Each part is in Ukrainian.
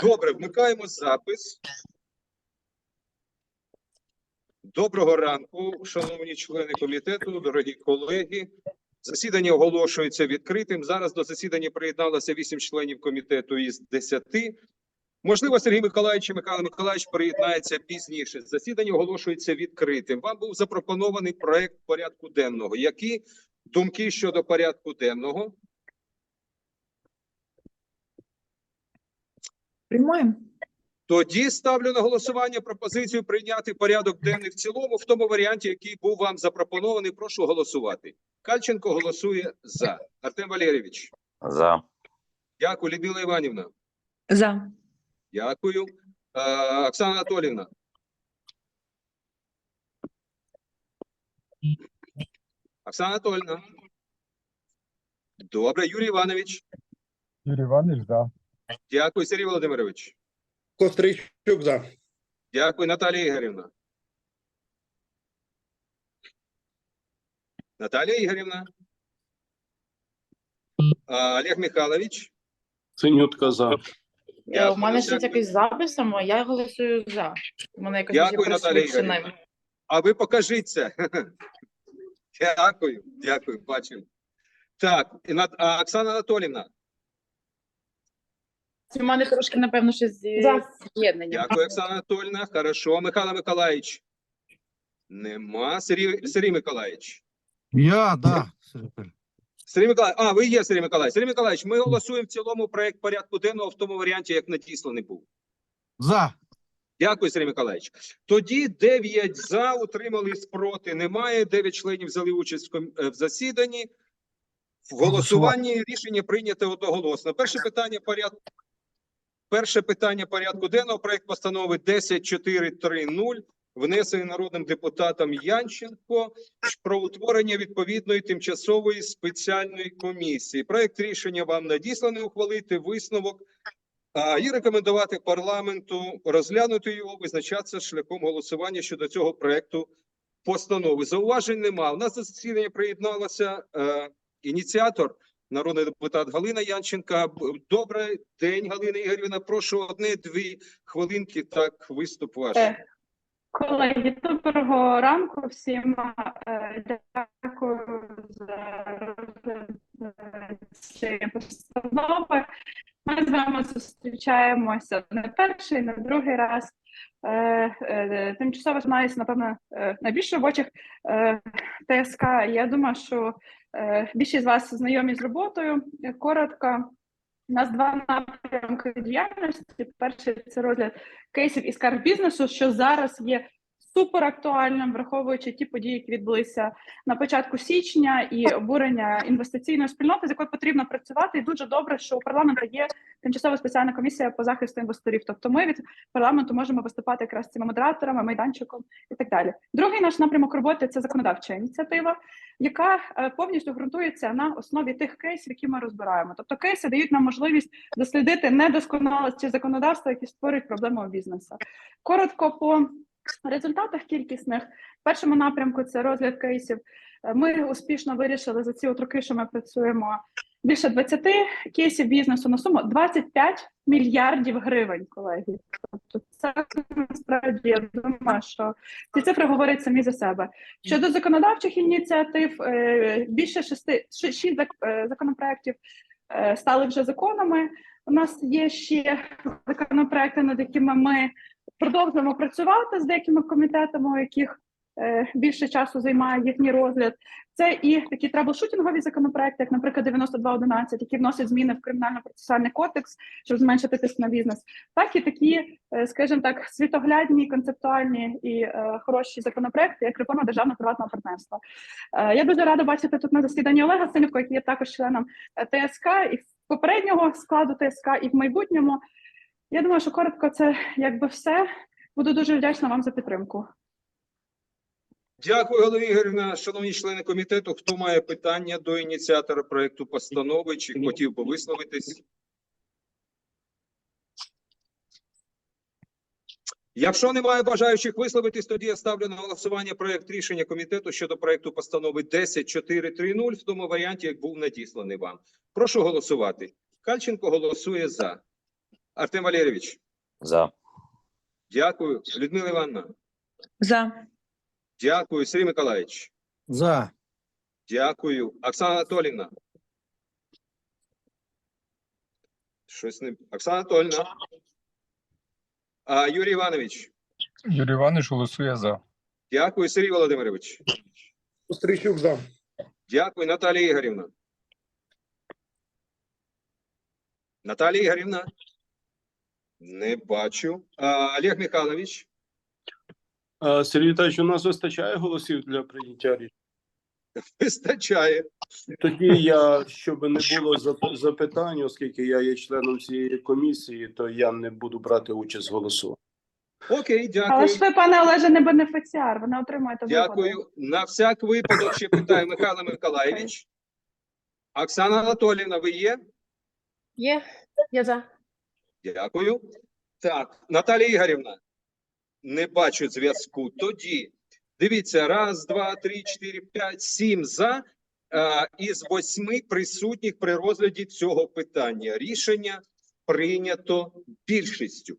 Добре, вмикаємо запис. Доброго ранку, шановні члени комітету, дорогі колеги. Засідання оголошується відкритим. Зараз до засідання приєдналося 8 членів комітету із 10. Можливо, Сергій Миколаївич і Михайло Миколаївич приєднається пізніше. Засідання оголошується відкритим. Вам був запропонований проект порядку денного. Які думки щодо порядку денного? Приймаємо. Тоді ставлю на голосування пропозицію прийняти порядок денний в цілому в тому варіанті, який був вам запропонований. Прошу голосувати. Кальченко голосує за. Артем Валерійович. За. Дякую, Людмила Іванівна. За. Дякую. Е, Оксана Анатолівна. Оксана Анатольевна. Добре, Юрій Іванович. Юрій Іванович, да. Дякую, Сергій Володимирович. Кострийчук за. Дякую, Наталія Ігорівна. Наталія Ігорівна. А, Олег Михайлович. Синютка за. Е, У мене ще дякую. якийсь записом, а я голосую за. У мене якось Дякую, Наталія. Ігорівна. А ви покажіться. Дякую, дякую, бачимо. Так, і Нат- а, Оксана Анатолівна. У мене трошки, напевно, ще зі За. з'єднанням. Дякую, Оксана Анатольевна. Хорошо. Михайло Миколаївич. Нема. Сергій, Сергій Миколаївич. Я, да. Сергій. Сергій Миколаївич, а, ви є Сергій Миколаївич. Сергій Миколаївич, ми голосуємо в цілому проект порядку денного в тому варіанті, як надісланий був. За. Дякую, Сергій Миколаївич. Тоді 9 за, утримались проти. Немає. 9 членів взяли участь в ком- е, в засіданні. В голосуванні рішення прийнято одноголосно. Перше питання порядку. Перше питання порядку денного. Проект постанови 10430 внесений народним депутатом Янченко про утворення відповідної тимчасової спеціальної комісії. Проект рішення вам надісланий ухвалити висновок і рекомендувати парламенту розглянути його, визначатися шляхом голосування щодо цього проекту постанови. Зауважень нема. У нас до засідання приєдналася е, ініціатор, народний депутат Галина Янченка. Добрий день, Галина Ігорівна. Прошу одне-дві хвилинки. Так, виступ ваш. Е, Колеги, доброго ранку всім. Е, Дякую за цієї постанови. Ми з вами зустрічаємося не перший, не другий раз. Е, е, Тимчасово займаюся, напевно, е, найбільш робочих е, ТСК. Я думаю, що е, більшість з вас знайомі з роботою. Е, Коротко. У нас два напрямки діяльності. Перший це розгляд кейсів і скарг бізнесу, що зараз є супер актуальним, враховуючи ті події, які відбулися на початку січня, і обурення інвестиційної спільноти, з якою потрібно працювати. І дуже добре, що у парламенту є тимчасова спеціальна комісія по захисту інвесторів. Тобто, ми від парламенту можемо виступати якраз цими модераторами, майданчиком і так далі. Другий наш напрямок роботи це законодавча ініціатива, яка е, повністю ґрунтується на основі тих кейсів, які ми розбираємо. Тобто, кейси дають нам можливість дослідити недосконалості законодавства, які створюють проблеми у бізнесу. Коротко по результатах кількісних в першому напрямку це розгляд кейсів. Е, Ми успішно вирішили за ці от роки, що ми працюємо більше 20 кейсів бізнесу на суму 25 мільярдів гривень, колеги. Тобто це насправді я думаю, що ці цифри говорять самі за себе. Щодо законодавчих ініціатив, е, більше шести шість е, законопроєктів е, стали вже законами. У нас є ще законопроекти, над якими ми продовжуємо працювати з деякими комітетами, у яких е, більше часу займає їхній розгляд. Це і такі траблшутінгові законопроекти, як, наприклад, 9211, які вносять зміни в кримінально-процесуальний кодекс, щоб зменшити тиск на бізнес, так і такі, е, скажімо так, світоглядні, концептуальні і е, хороші законопроекти, як реформа державного приватного партнерства. Е, я дуже рада бачити тут на засіданні Олега Синівко, який є також членом е, ТСК і попереднього складу ТСК, і в майбутньому. Я думаю, що коротко це якби все. Буду дуже вдячна вам за підтримку. Дякую, Галина Ігорівна. Шановні члени комітету, хто має питання до ініціатора проекту постанови чи хотів би висловитись? Якщо немає бажаючих висловитись, тоді я ставлю на голосування проект рішення комітету щодо проекту постанови 10430 в тому варіанті, як був надісланий вам. Прошу голосувати. Кальченко голосує за. Артем Валерійович. За. Дякую. Людмила Івановна. За. Дякую. Сергій Миколаївич. За. Дякую. Оксана Анатолівна. Щось не. Оксана Анатолівна. А, Юрій Іванович. Юрій Іванович голосує за. Дякую, Сергій Володимирович. Кострищук за. Дякую, Наталія Ігорівна. Наталія Ігорівна. Не бачу. А, Олег Михайлович. А, Сергій Віталійович, у нас вистачає голосів для прийняття рішення? Вистачає. Тоді я, щоб не було запитань, оскільки я є членом цієї комісії, то я не буду брати участь в голосуванні. Окей, Але ж ви, пане Олеже, не бенефіціар, ви не отримуєте виплати. Дякую. На всяк випадок ще питаю Михайло Миколаївич. Оксана Анатоліївна, ви є? Є. Я за. Дякую. Так, Наталія Ігорівна. Не бачу зв'язку. Тоді дивіться: раз, два, три, чотири, п'ять, сім за. е, Із восьми присутніх при розгляді цього питання. Рішення прийнято більшістю.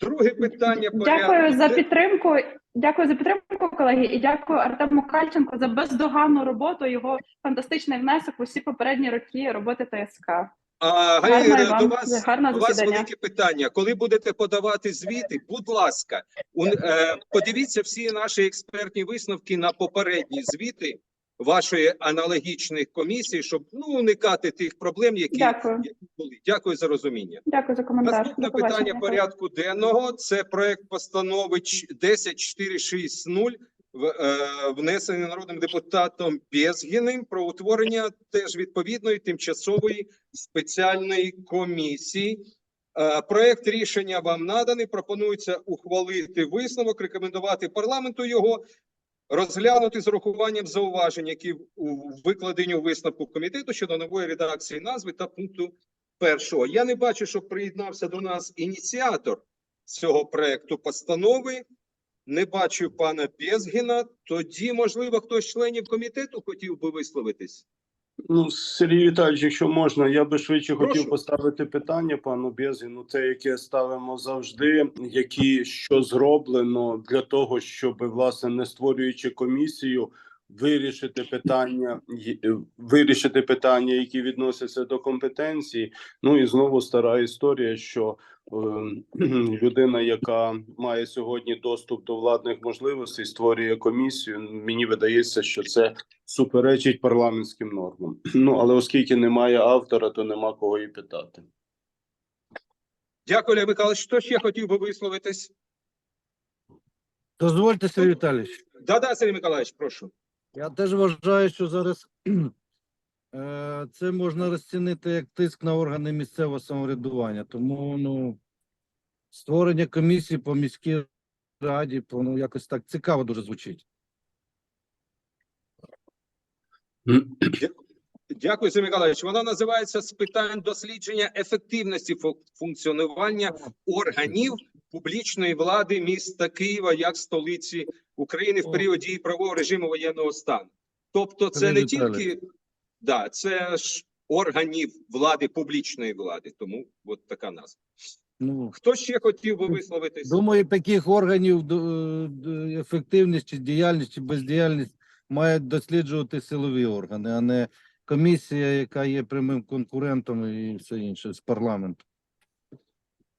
Друге питання Дякую за підтримку. Дякую за підтримку, колеги, і дякую Артему Кальченко за бездоганну роботу. Його фантастичний внесок у всі попередні роки роботи ТСК. А, Гарного до вас гарного У вас засідання. велике питання. Коли будете подавати звіти, будь ласка, у- е, подивіться всі наші експертні висновки на попередні звіти вашої аналогічних комісій, щоб ну уникати тих проблем, які, Дякую. які були. Дякую за розуміння. Дякую за коментар. Наступне До питання порядку денного це проект постанови ч- 10460, в- е, внесений народним депутатом Безгіним про утворення теж відповідної тимчасової спеціальної комісії. Е, Проект рішення вам наданий. Пропонується ухвалити висновок, рекомендувати парламенту його розглянути з урахуванням зауважень, які у викладені у висновку комітету щодо нової редакції назви та пункту першого. Я не бачу, щоб приєднався до нас ініціатор цього проекту постанови. Не бачу пана Безгіна. Тоді, можливо, хтось з членів комітету хотів би висловитись. Ну, Сергій Віталійович, якщо можна, я би швидше Прошу. хотів поставити питання пану Безгіну, те, яке ставимо завжди, які що зроблено для того, щоб власне не створюючи комісію, вирішити питання, е, вирішити питання, які відносяться до компетенції. Ну і знову стара історія, що е, людина, яка має сьогодні доступ до владних можливостей, створює комісію. Мені видається, що це суперечить парламентським нормам. Ну але оскільки немає автора, то нема кого і питати. Дякую, Олег Михайлович. Хто ще хотів би висловитись? Дозвольте, Сергій Віталійович. Да-да, Сергій Миколаївич, прошу. Я теж вважаю, що зараз е, це можна розцінити як тиск на органи місцевого самоврядування. Тому ну, створення комісії по міській раді, по, ну, якось так цікаво дуже звучить. Дякую, Сергій Миколаївич. Вона називається з питань дослідження ефективності функціонування органів публічної влади міста Києва як столиці України в період дії правового режиму воєнного стану. Тобто, це не тільки да, це ж органів влади, публічної влади. Тому от така назва. Ну, Хто ще хотів би висловитись? думаю, таких органів до- ефективність чи діяльність чи бездіяльність мають досліджувати силові органи, а не комісія, яка є прямим конкурентом і все інше з парламенту.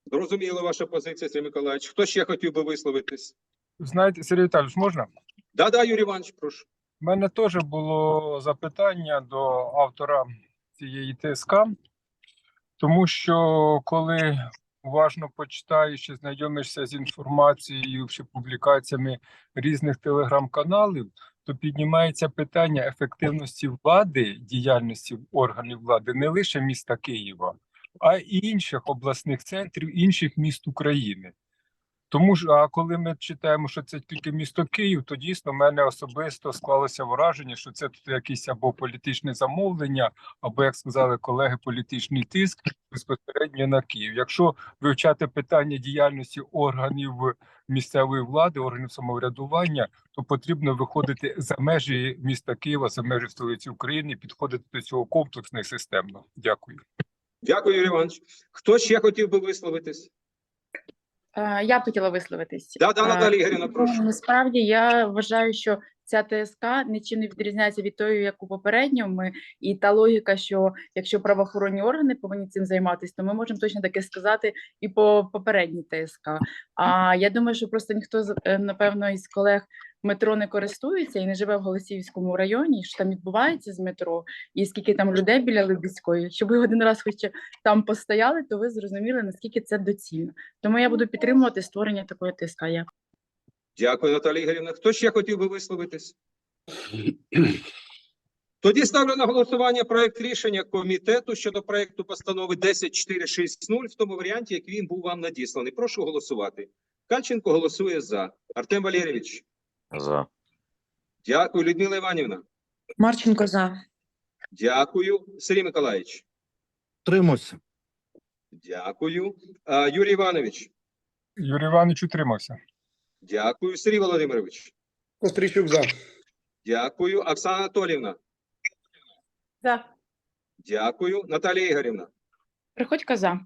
Зрозуміла ваша позиція, Сергій Миколаївич. Хто ще хотів би висловитись? Знаєте, Сергій Віталійович, можна? Да-да, Юрій Іванович, прошу. У мене теж було запитання до автора цієї ТСК, тому що коли уважно почитаєш і знайомишся з інформацією чи публікаціями різних телеграм-каналів, то піднімається питання ефективності влади, діяльності органів влади не лише міста Києва, а й інших обласних центрів, інших міст України. Тому ж, а коли ми читаємо, що це тільки місто Київ, то дійсно в мене особисто склалося враження, що це тут якесь або політичне замовлення, або, як сказали колеги, політичний тиск безпосередньо на Київ. Якщо вивчати питання діяльності органів місцевої влади, органів самоврядування, то потрібно виходити за межі міста Києва, за межі столиці України, підходити до цього комплексно і системно. Дякую. Дякую, Іванович. Хто ще хотів би висловитись? Е, Я б хотіла висловитись. Да, да, Е, Наталія Ігорівна, прошу. Насправді я вважаю, що ця ТСК нічим не відрізняється від тої, як у попередньому. І та логіка, що якщо правоохоронні органи повинні цим займатися, то ми можемо точно таке сказати і по попередній ТСК. А я думаю, що просто ніхто е, напевно із колег метро не користується і не живе в Голосіївському районі, що там відбувається з метро, і скільки там людей біля Либіської. Якщо ви один раз хоч там постояли, то ви зрозуміли наскільки це доцільно. Тому я буду підтримувати створення такої ТСК. Дякую, Наталія Ігорівна. Хто ще хотів би висловитись? Тоді ставлю на голосування проект рішення комітету щодо проекту постанови 10460 в тому варіанті, як він був вам надісланий. Прошу голосувати. Кальченко голосує за. Артем Валерійович. За. Дякую, Людмила Іванівна. Марченко за. Дякую, Сергій Миколаївич. Тримався. Дякую. А, Юрій Іванович. Юрій Іванович утримався. Дякую, Сергій Володимирович. Костричук за. Дякую, Оксана Анатоліївна. За. Дякую, Наталія Ігорівна. приходька за.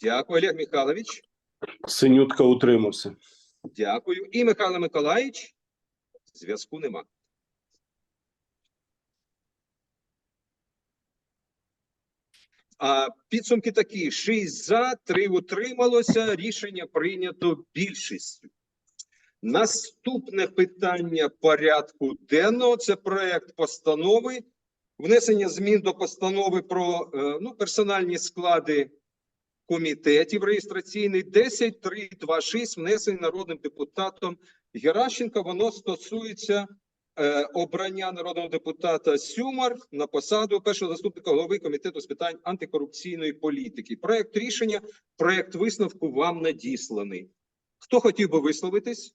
Дякую, Олег Михайлович. Синютка утримався. Дякую. І Михайло Миколаївич. Зв'язку нема. А підсумки такі: 6 за, 3 утрималося. Рішення прийнято більшістю. Наступне питання порядку денного це проект постанови. Внесення змін до постанови про е, ну, персональні склади комітетів реєстраційний 10326 внесений народним депутатом Геращенко. Воно стосується е, обрання народного депутата Сюмар на посаду першого заступника голови комітету з питань антикорупційної політики. Проект рішення, проект висновку вам надісланий. Хто хотів би висловитись?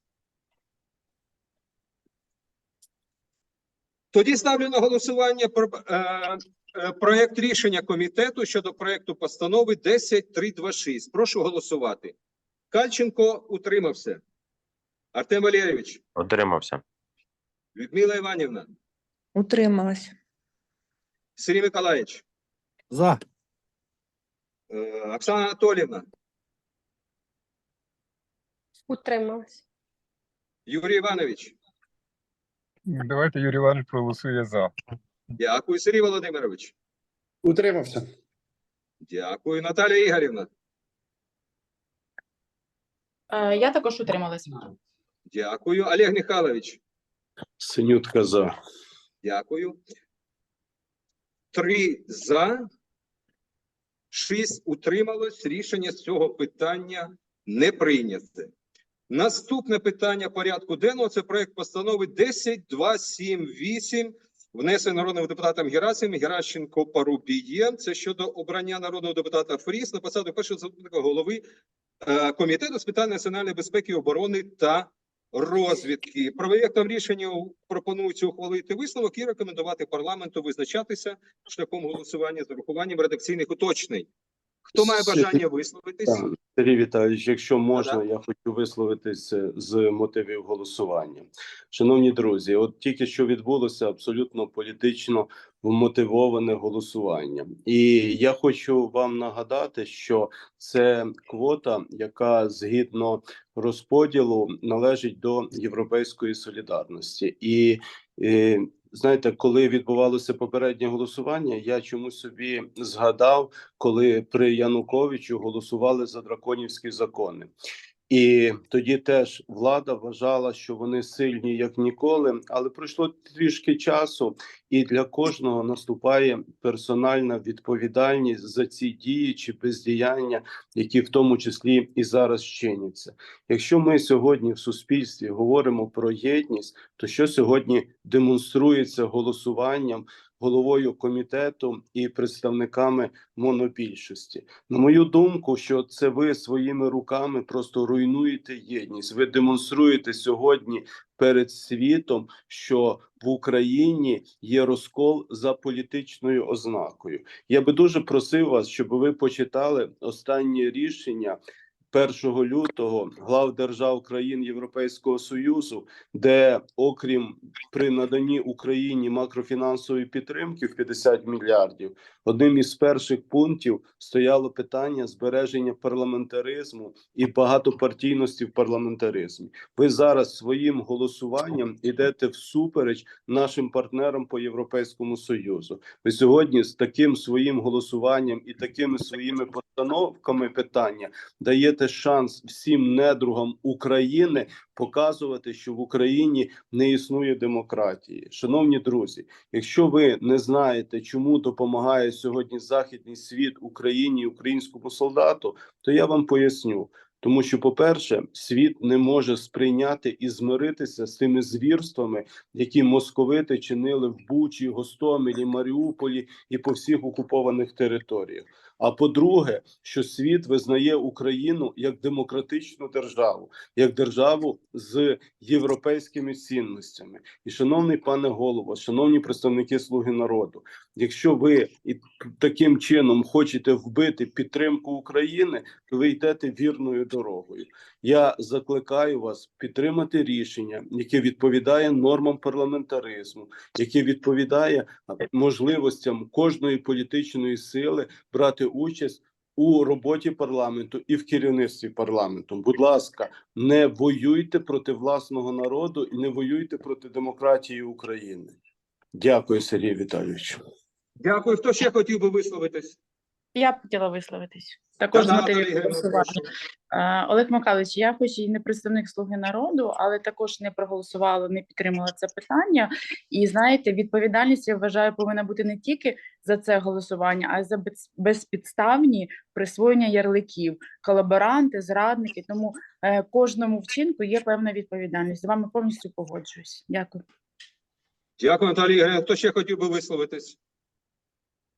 Тоді ставлю на голосування про, е, е, проект рішення комітету щодо проекту постанови 10326. Прошу голосувати. Кальченко утримався. Артем Валерійович, Утримався. Людмила Іванівна, Утрималась. Сергій Миколаївич, За. е, Оксана Анатоліївна, Утрималась. Юрій Іванович. Давайте Юрій Іванович проголосує за. Дякую, Сергій Володимирович. Утримався. Дякую, Наталія Ігорівна. Е, Я також утрималась. Дякую, Олег Михайлович. Синютка за. Дякую. Три за, шість утрималось. Рішення з цього питання не прийняте. Наступне питання порядку денного це проект постанови 10278, внесений народним депутатом Герасимом Геращенко Парубієм. Це щодо обрання народного депутата Фріс на посаду першого заступника голови е, комітету з питань національної безпеки, оборони та розвідки. Проєктом рішення пропонується ухвалити висновок і рекомендувати парламенту визначатися шляхом голосування з урахуванням редакційних уточнень. Хто має бажання висловитись? Так, Сергій Віталійович, якщо можна, я хочу висловитися з мотивів голосування. Шановні друзі, от тільки що відбулося абсолютно політично вмотивоване голосування, і я хочу вам нагадати, що це квота, яка згідно розподілу належить до європейської солідарності, і е, знаєте, коли відбувалося попереднє голосування, я чомусь собі згадав коли при Януковичу голосували за драконівські закони. І тоді теж влада вважала, що вони сильні як ніколи, але пройшло трішки часу, і для кожного наступає персональна відповідальність за ці дії чи бездіяння, які в тому числі і зараз чиняться. Якщо ми сьогодні в суспільстві говоримо про єдність, то що сьогодні демонструється голосуванням головою комітету і представниками монобільшості. На мою думку, що це ви своїми руками просто руйнуєте єдність. Ви демонструєте сьогодні перед світом, що в Україні є розкол за політичною ознакою. Я би дуже просив вас, щоб ви почитали останнє рішення 1 лютого глав держав країн Європейського Союзу, де окрім при наданні Україні макрофінансової підтримки в 50 мільярдів, одним із перших пунктів стояло питання збереження парламентаризму і багатопартійності в парламентаризмі. Ви зараз своїм голосуванням ідете всупереч нашим партнерам по Європейському Союзу. Ви сьогодні з таким своїм голосуванням і такими своїми постановками питання даєте шанс всім недругам України показувати, що в Україні не існує демократії. Шановні друзі, якщо ви не знаєте, чому допомагає сьогодні західний світ Україні українському солдату, то я вам поясню. Тому що, по-перше, світ не може сприйняти і змиритися з тими звірствами, які московити чинили в Бучі, Гостомелі, Маріуполі і по всіх окупованих територіях. А по-друге, що світ визнає Україну як демократичну державу, як державу з європейськими цінностями. І, шановний пане голово, шановні представники Слуги народу, якщо ви і таким чином хочете вбити підтримку України, то ви йдете вірною дорогою. Я закликаю вас підтримати рішення, яке відповідає нормам парламентаризму, яке відповідає можливостям кожної політичної сили брати участь у роботі парламенту і в керівництві парламенту. Будь ласка, не воюйте проти власного народу і не воюйте проти демократії України. Дякую, Сергій Віталійович. Дякую. Хто ще хотів би висловитись? Я б хотіла висловитись. Також з мотивів голосування. Олег Михайлович, я хоч і не представник Слуги народу, але також не проголосувала, не підтримала це питання. І знаєте, відповідальність я вважаю повинна бути не тільки за це голосування, а й за безпідставні присвоєння ярликів, колаборанти, зрадники. Тому е, кожному вчинку є певна відповідальність. З вами повністю погоджуюсь. Дякую. Дякую, Наталія Хто ще хотів би висловитись?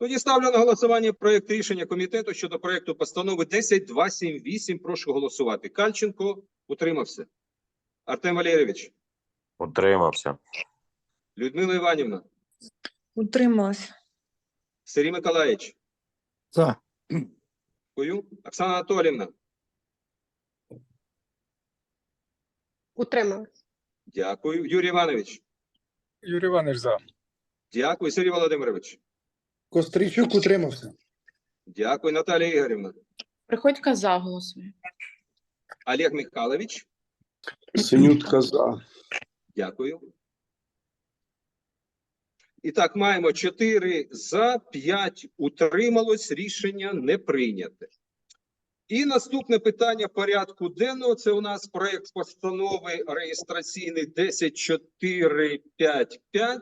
Тоді ставлю на голосування проект рішення комітету щодо проекту постанови 10278. Прошу голосувати. Кальченко утримався. Артем Валерійович, Утримався. Людмила Іванівна, Утрималась. Сергій Миколаївич, За. дякую. Оксана Анатолівна, Утрималась. дякую. Юрій Іванович, Юрій Іванович за. дякую. Сергій Володимирович, Кострійчук утримався. дякую. Наталія Ігорівна, Приходька за голосує. Олег Михайлович, Синютка за. Дякую. І так, маємо 4 за, 5 утрималось, рішення не прийняте. І наступне питання порядку денного це у нас проект постанови реєстраційний 10455, е,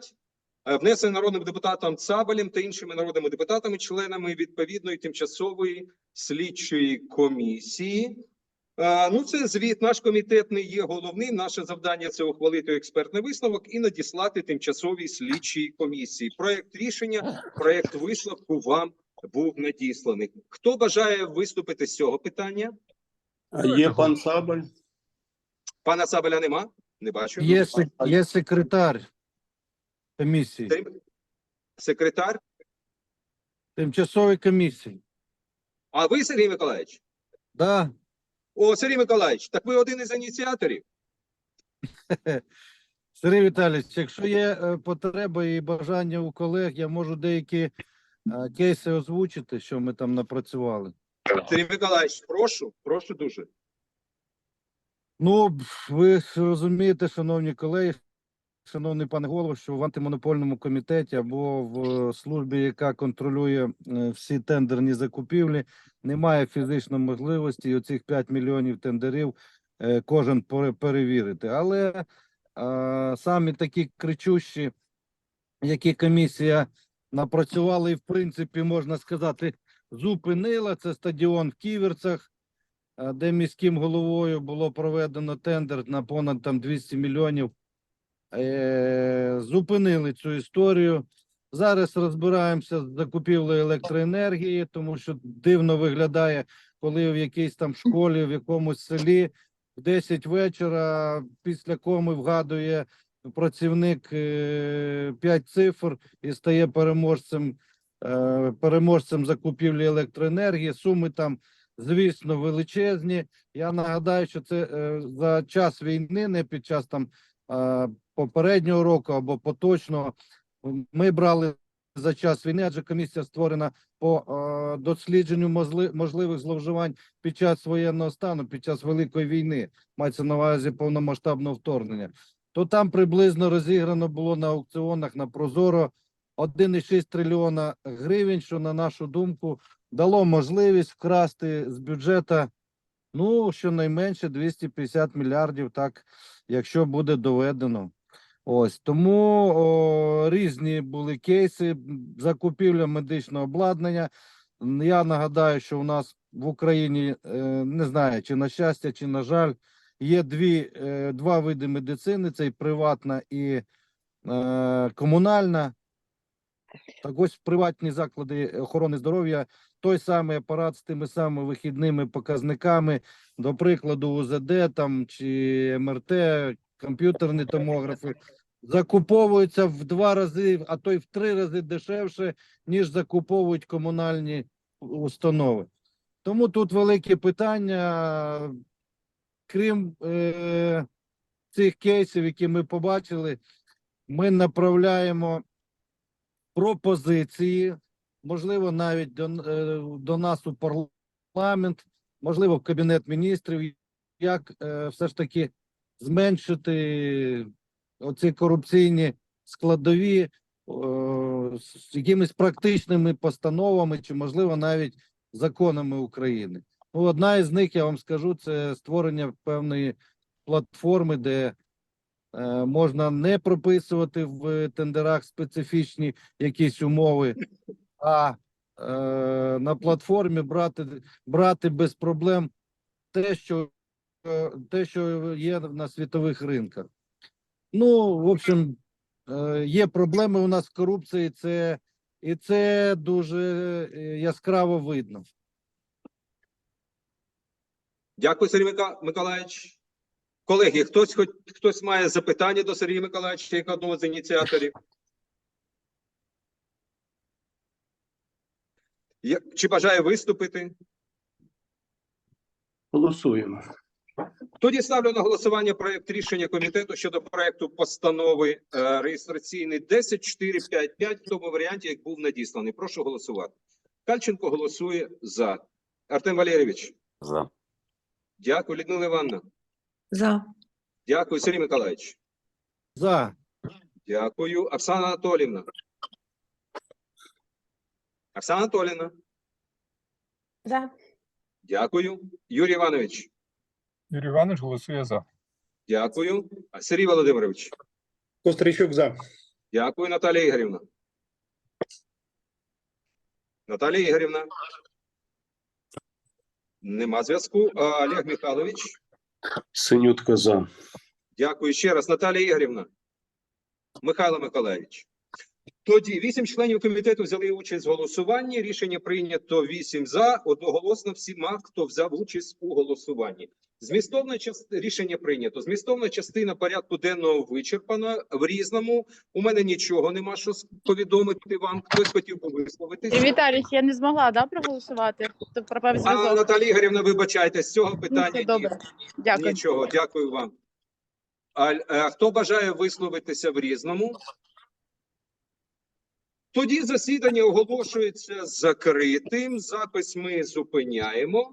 внесений народним депутатом Цабалем та іншими народними депутатами, членами відповідної тимчасової слідчої комісії. Е, Ну, це звіт. Наш комітет не є головним. Наше завдання це ухвалити експертний висновок і надіслати тимчасовій слідчій комісії. Проект рішення, проект висновку вам був надісланий. Хто бажає виступити з цього питання? А є пан Сабаль? Пана Сабеля нема? Не бачу. Є, є секретар комісії, Тим- Секретар. тимчасової комісії. А ви, Сергій Миколаївич? Да. О, Сергій Миколаївич, так ви один із ініціаторів. Сергій Віталійович, якщо є е, потреба і бажання у колег, я можу деякі е, кейси озвучити, що ми там напрацювали. Сергій Миколаївич, прошу, прошу дуже. Ну, ви ж розумієте, шановні колеги, шановний пане голово, що в антимонопольному комітеті або в службі, яка контролює е, всі тендерні закупівлі, немає фізичної можливості оцих 5 мільйонів тендерів е, кожен перевірити. Але е, самі такі кричущі, які комісія напрацювала, і в принципі можна сказати, зупинила це стадіон в Ківерцях е, де міським головою було проведено тендер на понад там 200 мільйонів. Е, Зупинили цю історію. Зараз розбираємося з закупівлею електроенергії, тому що дивно виглядає, коли в якійсь там школі, в якомусь селі в 10 вечора після коми вгадує працівник 5 цифр і стає переможцем, е, переможцем закупівлі електроенергії. Суми там звісно, величезні. Я нагадаю, що це е, за час війни, не під час там е, попереднього року або поточного. Ми брали за час війни, адже комісія створена по е, дослідженню можли- можливих зловживань під час воєнного стану, під час великої війни, мається на увазі повномасштабного вторгнення. То там приблизно розіграно було на аукціонах на Прозоро 1,6 трильйона гривень, що на нашу думку дало можливість вкрасти з бюджета ну щонайменше 250 мільярдів, так якщо буде доведено. Ось тому о, різні були кейси закупівля медичного обладнання. Я нагадаю, що у нас в Україні е, не знаю, чи на щастя, чи на жаль, є дві, е, два види медицини: це і приватна і е, комунальна. Так ось приватні заклади охорони здоров'я той самий апарат з тими самими вихідними показниками, до прикладу, УЗД там чи МРТ, комп'ютерні томографи, закуповуються в два рази, а то й в три рази дешевше, ніж закуповують комунальні установи. Тому тут велике питання, крім е, цих кейсів, які ми побачили, ми направляємо пропозиції, можливо, навіть до, е, до нас у парламент, можливо, в кабінет міністрів, як е, все ж таки зменшити оці корупційні складові е, з якимись практичними постановами, чи, можливо, навіть законами України. Ну, одна із них, я вам скажу, це створення певної платформи, де е, можна не прописувати в тендерах специфічні якісь умови, а е, на платформі брати, брати без проблем те, що, е, те, що є на світових ринках. Ну, в общем, е, є проблеми у нас з корупцією, це, і це дуже е, яскраво видно. Дякую, Сергій Миколаївич. Колеги, хтось хоч хтось має запитання до Сергія Миколаївича, як одного з ініціаторів? Чи бажає виступити? Голосуємо. Тоді ставлю на голосування проект рішення комітету щодо проекту постанови е, реєстраційний 10455 в тому варіанті, як був надісланий. Прошу голосувати. Кальченко голосує за. Артем Валерійович. За. Дякую, Людмила Івановна. За. Дякую, Сергій Миколаївич. За. Дякую, Оксана Анатолівна. Оксана Анатолівна. За. Дякую. Юрій Іванович. Юрій Іванович голосує за. Дякую. Сергій Володимирович. Костричук за. Дякую, Наталія Ігорівна. Наталія Ігорівна. Нема зв'язку. Олег Михайлович. Синютка за. Дякую ще раз. Наталія Ігорівна. Михайло Миколаївич. Тоді вісім членів комітету взяли участь в голосуванні. Рішення прийнято вісім за, одноголосно всіма, хто взяв участь у голосуванні. Змістовне част... рішення прийнято. Змістовна частина порядку денного вичерпана в різному. У мене нічого нема що повідомити вам. Хтось хотів би висловитись. Віталій, я не змогла да, проголосувати. Тобто пропав А. Наталія Ігорівна, вибачайте, з цього Ну, питання. ні. добре. Дякую. Нічого, дякую вам. А, а хто бажає висловитися в різному? Тоді засідання оголошується закритим. Запис ми зупиняємо.